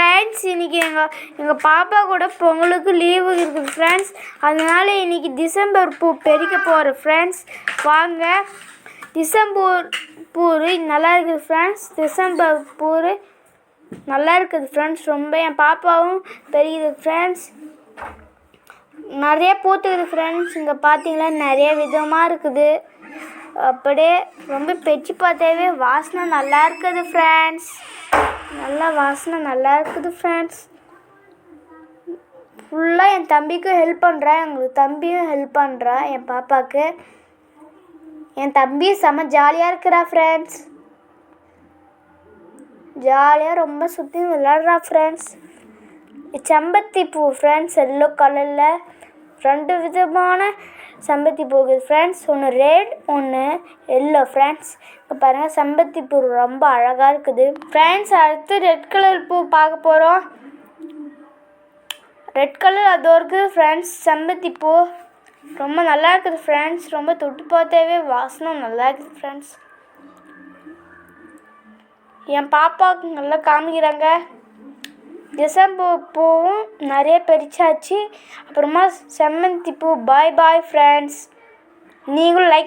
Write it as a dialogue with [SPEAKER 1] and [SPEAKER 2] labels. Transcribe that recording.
[SPEAKER 1] Friends இன்றைக்கி எங்கள் எங்கள் பாப்பா கூட பொங்கலுக்கு லீவு இருக்குது ஃப்ரெண்ட்ஸ் அதனால இன்றைக்கி டிசம்பர் பூ பெருக்க போகிற ஃப்ரெண்ட்ஸ் வாங்க. டிசம்பர் பூ நல்லா இருக்குது ஃப்ரெண்ட்ஸ் டிசம்பர் பூ நல்லா இருக்குது ஃப்ரெண்ட்ஸ் ரொம்ப என் பாப்பாவும் பெருகுது ஃப்ரெண்ட்ஸ் நிறைய பூத்துக்குது ஃப்ரெண்ட்ஸ் இங்கே பார்த்தீங்களா நிறைய விதமாக இருக்குது. அப்படியே ரொம்ப பெச்சு பார்த்தாவே வாசனை நல்லா இருக்குது ஃப்ரெண்ட்ஸ் நல்லா வாசனை நல்லா இருக்குது ஃப்ரெண்ட்ஸ் ஃபுல்லாக என் தம்பிக்கும் ஹெல்ப் பண்ணுறேன் எங்களுக்கு தம்பியும் ஹெல்ப் பண்ணுறான் என் பாப்பாவுக்கு என் தம்பி செம்ம ஜாலியாக இருக்கிறா ஃப்ரெண்ட்ஸ் ஜாலியாக ரொம்ப சுற்றி விளாட்றா ஃப்ரெண்ட்ஸ் செம்பத்தி பூ ஃப்ரெண்ட்ஸ் எல்லோ கலரில் ரெண்டு விதமான செம்பருத்தி பூ ஃப்ரெண்ட்ஸ் ஒன்று ரெட் ஒன்று எல்லோ ஃப்ரெண்ட்ஸ் இப்போ பாருங்கள் செம்பருத்தி பூ ரொம்ப அழகாக இருக்குது. ஃப்ரெண்ட்ஸ் அடுத்து ரெட் கலர் பூ பார்க்க போகிறோம் ரெட் கலர் அதோ இருக்குது. ஃப்ரெண்ட்ஸ் செம்பருத்தி பூ ரொம்ப நல்லா இருக்குது. ஃப்ரெண்ட்ஸ் ரொம்ப தொட்டு பார்த்தாவே வாசனை நல்லா இருக்குது ஃப்ரெண்ட்ஸ் என் பாப்பாவுக்கு நல்லா காமிக்கிறாங்க. டிசம்பர் பூவும் நிறைய பறிச்சாச்சு அப்புறமா செம்மந்தி பூ பாய் பாய் ஃப்ரெண்ட்ஸ் நீங்களும் லைக்